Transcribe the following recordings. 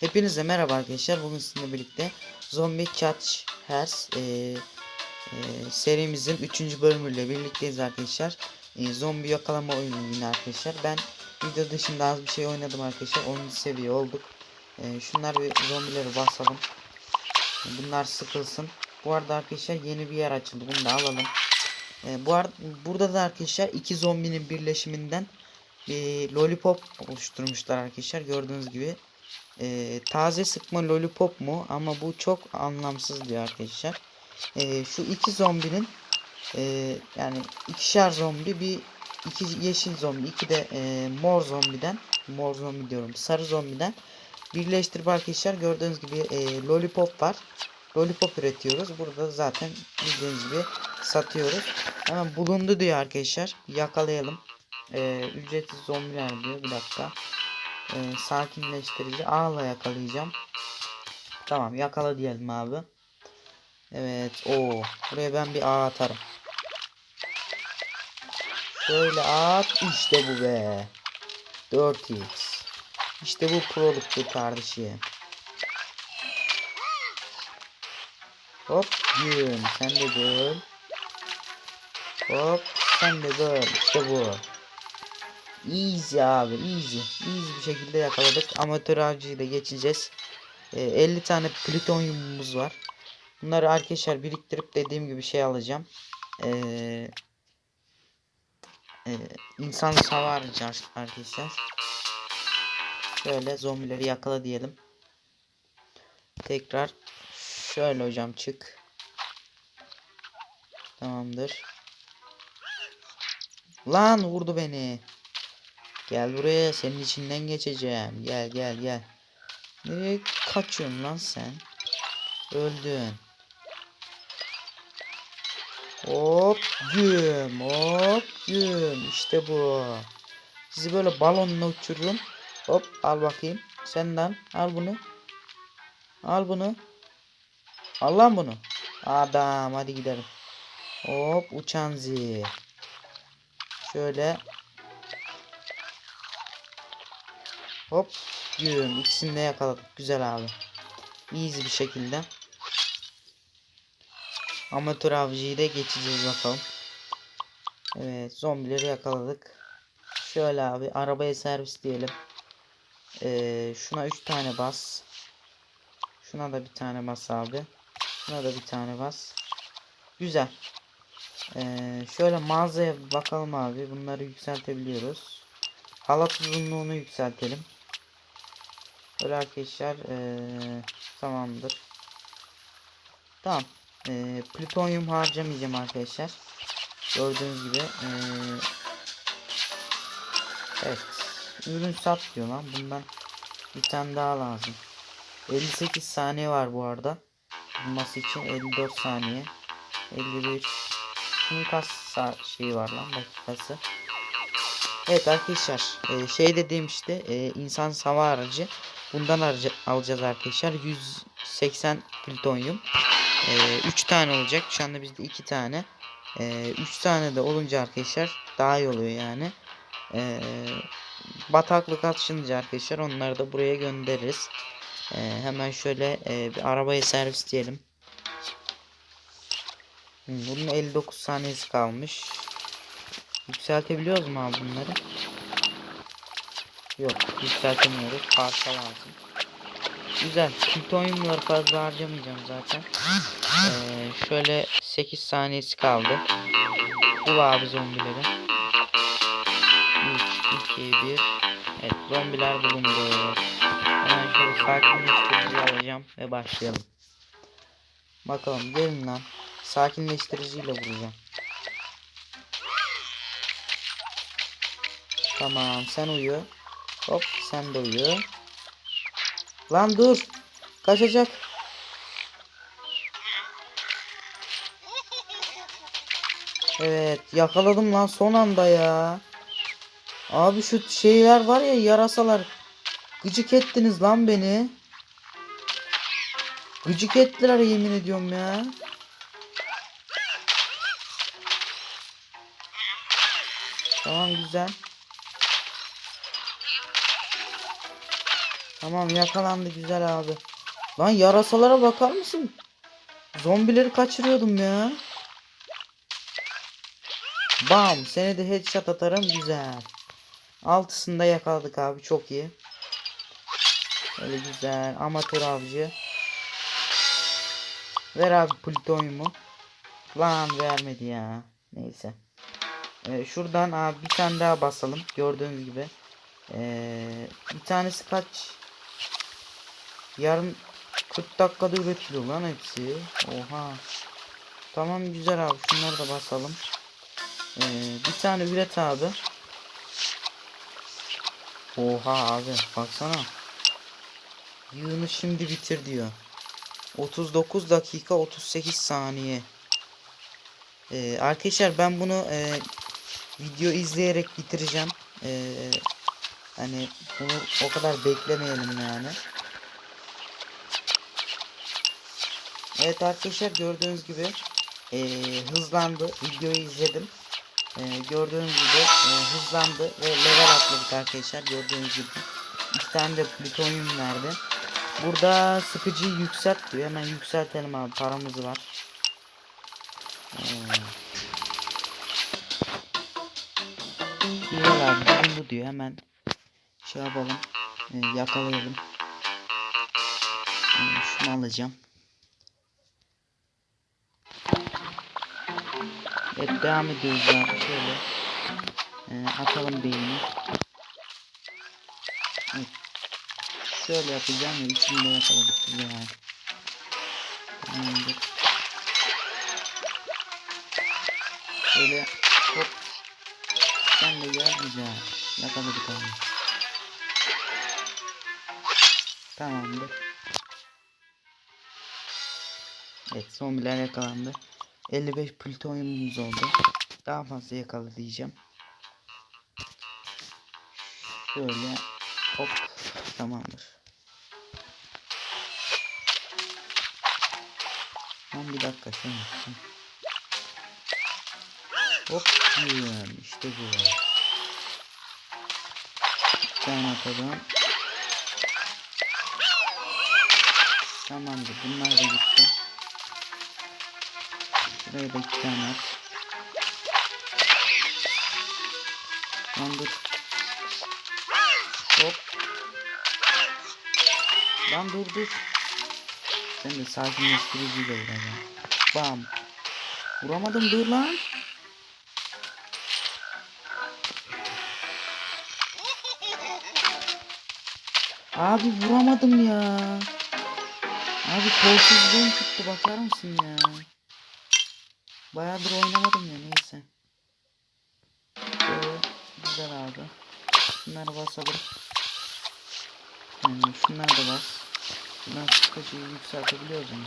Hepinize merhaba arkadaşlar. Bugün sizinle birlikte Zombie Catch Hers e, e, serimizin 3. bölümüyle birlikteyiz arkadaşlar. E, zombi yakalama oyunu yine arkadaşlar. Ben video dışında az bir şey oynadım arkadaşlar. 10. seviye olduk. E, şunlar bir zombileri basalım. Bunlar sıkılsın. Bu arada arkadaşlar yeni bir yer açıldı. Bunu da alalım. E, bu arada burada da arkadaşlar iki zombinin birleşiminden bir lollipop oluşturmuşlar arkadaşlar. Gördüğünüz gibi e, taze sıkma lollipop mu ama bu çok anlamsız diyor arkadaşlar. E, şu iki zombinin e, yani ikişer zombi bir iki yeşil zombi iki de e, mor zombiden mor zombi diyorum sarı zombiden birleştirip arkadaşlar gördüğünüz gibi e, lollipop var. Lollipop üretiyoruz. Burada zaten bildiğiniz gibi satıyoruz. Hemen bulundu diyor arkadaşlar. Yakalayalım. E, ücretsiz zombiler diyor. Bir dakika. E, sakinleştirici ağla yakalayacağım. Tamam yakala diyelim abi. Evet o buraya ben bir ağ atarım. Şöyle at işte bu be. 4x. İşte bu proluktur kardeşim. Hop yün sen de böl. Hop sen de böl. İşte bu. Easy abi easy. Easy bir şekilde yakaladık. Amatör avcıyı da geçeceğiz. Ee, 50 tane plütonyumumuz var. Bunları arkadaşlar biriktirip dediğim gibi şey alacağım. Ee, e, insan savarcı arkadaşlar. Şöyle zombileri yakala diyelim. Tekrar şöyle hocam çık. Tamamdır. Lan vurdu beni. Gel buraya senin içinden geçeceğim. Gel gel gel. Nereye kaçıyorsun lan sen? Öldün. Hop güm hop güm işte bu. Sizi böyle balonla uçururum. Hop al bakayım. Senden al bunu. Al bunu. Al lan bunu. Adam hadi gidelim. Hop uçan zi. Şöyle Hop. Yürüyorum. İkisini de yakaladık. Güzel abi. Easy bir şekilde. Amatör avcıyı da geçeceğiz bakalım. Evet. Zombileri yakaladık. Şöyle abi. Arabaya servis diyelim. Ee, şuna 3 tane bas. Şuna da bir tane bas abi. Şuna da bir tane bas. Güzel. Ee, şöyle mağazaya bakalım abi. Bunları yükseltebiliyoruz. Halat uzunluğunu yükseltelim. Böyle arkadaşlar ee, tamamdır. Tamam. Ee, plütonyum harcamayacağım arkadaşlar. Gördüğünüz gibi ee, evet ürün sat diyor lan bundan bir tane daha lazım. 58 saniye var bu arada. Bulması için 54 saniye. 53 Şimdi kaç şeyi var lan dakikası. Evet arkadaşlar e, şey dediğim işte e, insan sava aracı bundan alacağız arkadaşlar. 180 plütonyum. E, 3 tane olacak. Şu anda bizde 2 tane. E, 3 tane de olunca arkadaşlar daha iyi oluyor yani. E, bataklık atışınca arkadaşlar onları da buraya göndeririz. E, hemen şöyle e, bir arabaya servis diyelim. Bunun 59 saniyesi kalmış. Yükseltebiliyoruz mu abi bunları? Yok yükseltemiyoruz. Parça lazım. Güzel. Plütonyumları fazla harcamayacağım zaten. Ee, şöyle 8 saniyesi kaldı. Bu abi zombileri. 3, 2, 1. Evet zombiler bulundu. Hemen şöyle sakinleştirici alacağım ve başlayalım. Bakalım gelin lan. Sakinleştiriciyle vuracağım. Tamam sen uyu. Hop sen uyu. Lan dur. Kaçacak. Evet yakaladım lan son anda ya. Abi şu şeyler var ya yarasalar. Gıcık ettiniz lan beni. Gıcık ettiler yemin ediyorum ya. Tamam güzel. Tamam yakalandı güzel abi. Lan yarasalara bakar mısın? Zombileri kaçırıyordum ya. Bam seni de headshot atarım güzel. Altısında yakaladık abi çok iyi. Öyle güzel amatör avcı. Ver abi plütonyumu. Lan vermedi ya. Neyse. Ee, şuradan abi bir tane daha basalım. Gördüğünüz gibi. Ee, bir tanesi kaç? Yarım 40 dakikada üretiliyor lan hepsi. Oha. Tamam güzel abi. Şunları da basalım. Ee, bir tane üret abi. Oha abi baksana. Yığını şimdi bitir diyor. 39 dakika 38 saniye. Ee, arkadaşlar ben bunu e, video izleyerek bitireceğim. Ee, hani bunu o kadar beklemeyelim yani. Evet arkadaşlar gördüğünüz gibi e, hızlandı. Videoyu izledim. E, gördüğünüz gibi e, hızlandı ve level atladık arkadaşlar. Gördüğünüz gibi iki tane de plütonyum verdi. Burada sıkıcıyı yükselt diyor. Hemen yükseltelim abi. Paramız var. Ee, Güzel abi. Bu diyor. Hemen şey yapalım. Ee, yakalayalım. Ee, şunu alacağım. Evet devam ediyoruz abi. Şöyle. Ee, atalım beyni. Evet. Şöyle yapacağım ya içinde yakaladık güzel. Tamamdır. Şöyle hop. Sen de gel güzel. Yakaladık abi. Tamamdır. Evet zombiler yakalandı. 55 plütonyumumuz oldu. Daha fazla yakalayacağım. Şöyle hop tamamdır. Lan bir dakika şunu. Hı. Hop güzel işte bu. Bir tane atalım. Tamamdır bunlar da gitti. Şuraya da iki tane at. Lan dur. Hop. Lan dur dur. Sen de sakinleştiriciyle vuracağım. Bam. Vuramadım dur lan. Abi vuramadım ya. Abi kolsuzluğum tuttu bakar mısın ya? Bayağıdır oynamadım ya neyse. Şöyle güzel abi. Şunları basalım. Yani şunları da bas. Şuradan sıkıcıyı yükseltebiliyoruz mu?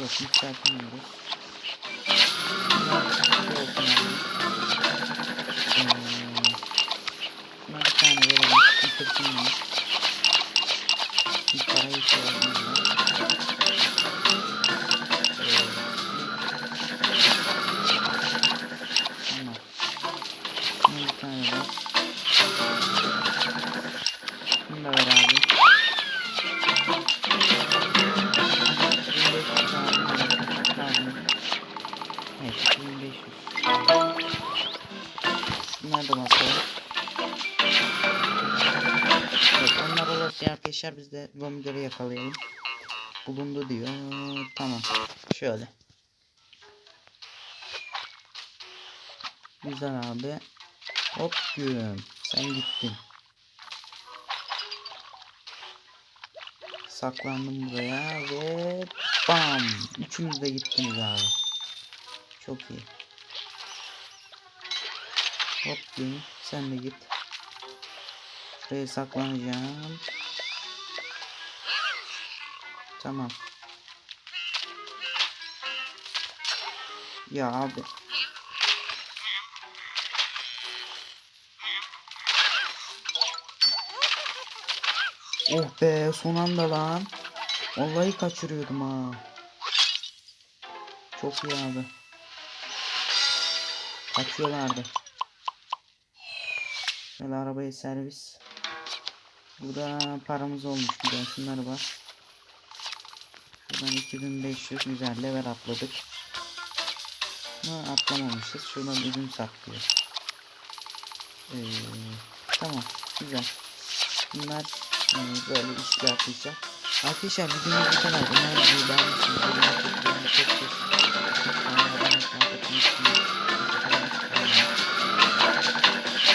Yok yükseltemiyoruz. Bunlar sıkıcı olsun abi. Ee, bir tane verelim. Bir parayı ihtiyacımız arkadaşlar biz de zombileri yakalayalım. Bulundu diyor. Tamam. Şöyle. Güzel abi. Hop güm. Sen gittin. Saklandım buraya ve bam. Üçünüz de gittiniz abi. Çok iyi. Hop güm. Sen de git. Şuraya saklanacağım. Tamam. Ya abi. Oh be son anda lan. Vallahi kaçırıyordum ha. Çok iyi abi. Kaçıyorlardı. Şöyle arabaya servis. Burada paramız olmuş güzel. Şunları bak. Şuradan 2500 güzel level atladık. Ama atlamamışız. Şuradan üzüm saklıyor. Ee, tamam. Güzel. Bunlar e, böyle işle atacak. Arkadaşlar videomuz bu kadar. Bunlar videoyu beğenmişsiniz. Çok çok çok çok çok çok çok çok çok çok